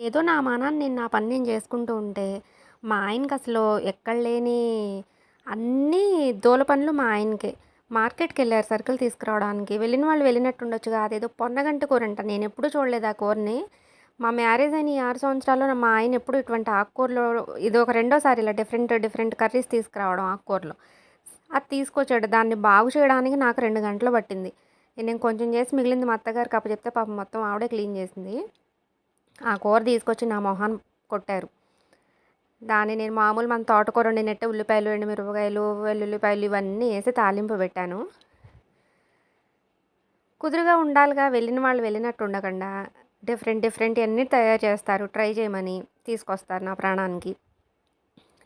ఏదో నా మానాన్ని నేను నా పని నేను చేసుకుంటూ ఉంటే మా ఆయనకి అసలు ఎక్కడ లేని అన్నీ దూల పనులు మా ఆయనకే. మార్కెట్కి వెళ్ళారు సరుకులు తీసుకురావడానికి. వెళ్ళిన వాళ్ళు వెళ్ళినట్టు ఉండొచ్చుగా అదేదో పొన్నగంట కూర అంట. నేను ఎప్పుడూ చూడలేదు ఆ కూరని. మా మ్యారేజ్ అయిన ఈ ఆరు సంవత్సరాల్లో మా ఆయన ఎప్పుడు ఇటువంటి ఆకుకూరలో ఇది ఒక రెండోసారి ఇలా డిఫరెంట్ డిఫరెంట్ కర్రీస్ తీసుకురావడం ఆకుకూరలో. అది తీసుకొచ్చాడు. దాన్ని బాగు చేయడానికి నాకు రెండు గంటలు పట్టింది. నేను కొంచెం చేసి మిగిలింది మా అత్తగారికి అప్పచెప్తే పాపం మొత్తం ఆవిడే క్లీన్ చేసింది. ఆ కూర తీసుకొచ్చి నా మొహాన్ని కొట్టారు. దాన్ని నేను మామూలు మన తోటకూర వండినట్టే ఉల్లిపాయలు ఎండుమిరపకాయలు వెల్లుల్లిపాయలు ఇవన్నీ వేసి తాలింపు పెట్టాను. కుదురుగా ఉండాలిగా వెళ్ళిన వాళ్ళు వెళ్ళినట్టు ఉండకుండా డిఫరెంట్ డిఫరెంట్ అన్నీ తయారు చేస్తారు. ట్రై చేయమని తీసుకొస్తారు నా ప్రాణానికి.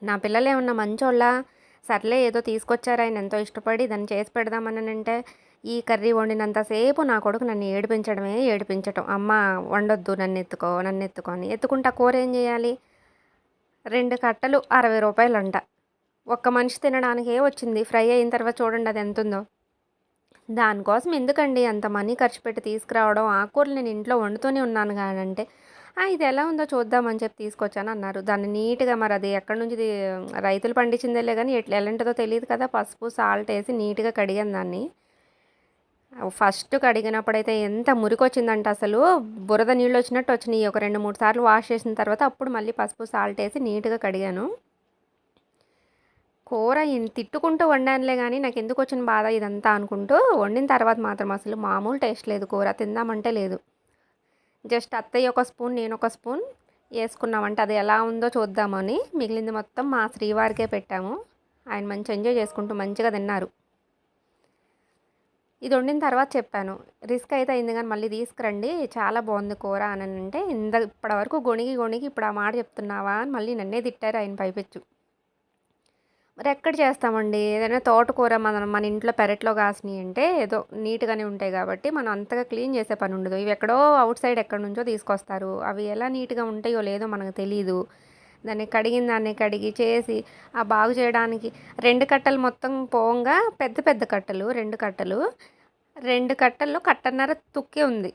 నా పిల్లలు ఏమన్నా మంచోళ్ళ? సర్లే ఏదో తీసుకొచ్చారు ఆయన ఎంతో ఇష్టపడి దాన్ని చేసి పెడదామని అంటే ఈ కర్రీ వండినంతసేపు నా కొడుకు నన్ను ఏడిపించడమే ఏడిపించటం. అమ్మ వండొద్దు నన్ను ఎత్తుకో నన్ను ఎత్తుకో అని. ఎత్తుకుంటా కూర ఏం చేయాలి? రెండు కట్టలు అరవై రూపాయలు అంట ఒక్క మనిషి తినడానికే వచ్చింది. ఫ్రై అయిన తర్వాత చూడండి అది ఎంత ఉందో దానికోసం ఎందుకండి అంత మనీ ఖర్చు పెట్టి తీసుకురావడం? ఆకుకూరలు నేను ఇంట్లో వండుతూనే ఉన్నాను కానంటే. ఇది ఎలా ఉందో చూద్దామని చెప్పి తీసుకొచ్చాను అన్నారు. దాన్ని నీట్గా మరి అది ఎక్కడి నుంచి రైతులు పండించిందేలే కానీ ఎట్లా ఎలాంటిదో తెలియదు కదా. పసుపు సాల్ట్ వేసి నీట్గా కడిగాను దాన్ని. ఫస్ట్ కడిగినప్పుడైతే ఎంత మురికొచ్చిందంటే అసలు? బురద నీళ్ళు వచ్చినట్టు వచ్చినాయి. ఒక రెండు మూడు సార్లు వాష్ చేసిన తర్వాత అప్పుడు మళ్ళీ పసుపు సాల్ట్ వేసి నీట్గా కడిగాను. కూర తిట్టుకుంటూ వండానులే కానీ నాకు ఎందుకు వచ్చిన బాధ ఇదంతా అనుకుంటూ వండిన తర్వాత మాత్రం అసలు మామూలు టేస్ట్ లేదు కూర. తిందామంటే లేదు. జస్ట్ అత్తయ్య ఒక స్పూన్ నేను ఒక స్పూన్ వేసుకున్నామంటే అది ఎలా ఉందో చూద్దామని మిగిలింది మొత్తం మా శ్రీవారికే పెట్టాము. ఆయన మంచి ఎంజాయ్ చేసుకుంటూ మంచిగా తిన్నారు. ఇది వండిన తర్వాత చెప్పాను. రిస్క్ అయితే అయింది కానీ మళ్ళీ తీసుకురండి. చాలా బాగుంది కూర అని అంటే ఇంత ఇప్పటివరకు గొణిగి గొణిగి ఇప్పుడు ఆ మాట చెప్తున్నావా అని మళ్ళీ నన్నే తిట్టారు ఆయన పైపెచ్చు. మరి ఎక్కడ చేస్తామండి? ఏదైనా తోటకూర మనం మన ఇంట్లో పెరట్లో కాసినాయి అంటే ఏదో నీట్గానే ఉంటాయి కాబట్టి మనం అంతగా క్లీన్ చేసే పని ఉండదు. ఇవి ఎక్కడో అవుట్ సైడ్ ఎక్కడి నుంచో తీసుకొస్తారు. అవి ఎలా నీట్గా ఉంటాయో లేదో మనకు తెలియదు దాన్ని కడిగిన దాన్ని కడిగి చేసి ఆ బాగు చేయడానికి రెండు కట్టలు మొత్తం పోంగా పెద్ద పెద్ద కట్టలు రెండు కట్టలు రెండు కట్టల్లో కట్టన్నర తుక్కే ఉంది.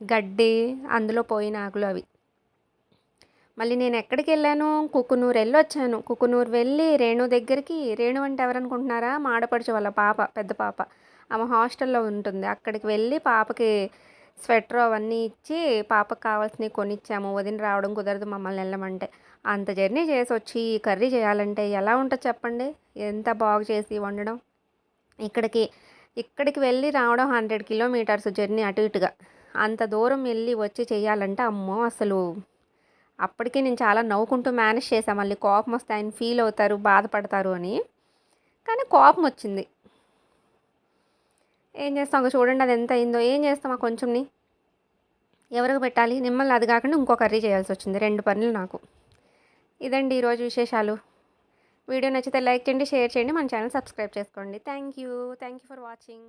గడ్డి అందులో పోయిన ఆకులు అవి. మళ్ళీ నేను ఎక్కడికి వెళ్ళాను? కుకునూరు వెళ్ళి వచ్చాను కుకునూరు వెళ్ళి రేణు దగ్గరికి రేణు అంటే ఎవరనుకుంటున్నారా? మాడపడిచే వాళ్ళ పాప పెద్ద పాప. ఆమె హాస్టల్లో ఉంటుంది. అక్కడికి వెళ్ళి పాపకి స్వెటర్ అవన్నీ ఇచ్చి పాపకు కావాల్సినవి కొనిచ్చాము. వదిన రావడం కుదరదు మమ్మల్ని వెళ్ళమంటే. అంత జర్నీ చేసి వచ్చి కర్రీ చేయాలంటే ఎలా ఉంటుంది చెప్పండి? ఎంత బాగు చేసి వండడం? ఇక్కడికి ఇక్కడికి వెళ్ళి రావడం హండ్రెడ్ కిలోమీటర్స్ జర్నీ అటు ఇటుగా. అంత దూరం వెళ్ళి వచ్చి చేయాలంటే అమ్మో అసలు. అప్పటికే నేను చాలా నవ్వుకుంటూ మేనేజ్ చేశాను మళ్ళీ కోపం వస్తే ఆయన ఫీల్ అవుతారు బాధపడతారు అని. కానీ కోపం వచ్చింది. ఏం చేస్తాం? చూడండి అది ఎంత అయిందో. ఏం చేస్తాం ఆ కొంచెంని? ఎవరికి పెట్టాలి? మిమ్మల్ని అది కాకుండా ఇంకో కర్రీ చేయాల్సి వచ్చింది. రెండు పనులు నాకు. ఇదండి ఈరోజు విశేషాలు. వీడియో నచ్చితే లైక్ చేయండి షేర్ చేయండి మన ఛానల్ సబ్స్క్రైబ్ చేసుకోండి. Thank you. Thank you for watching.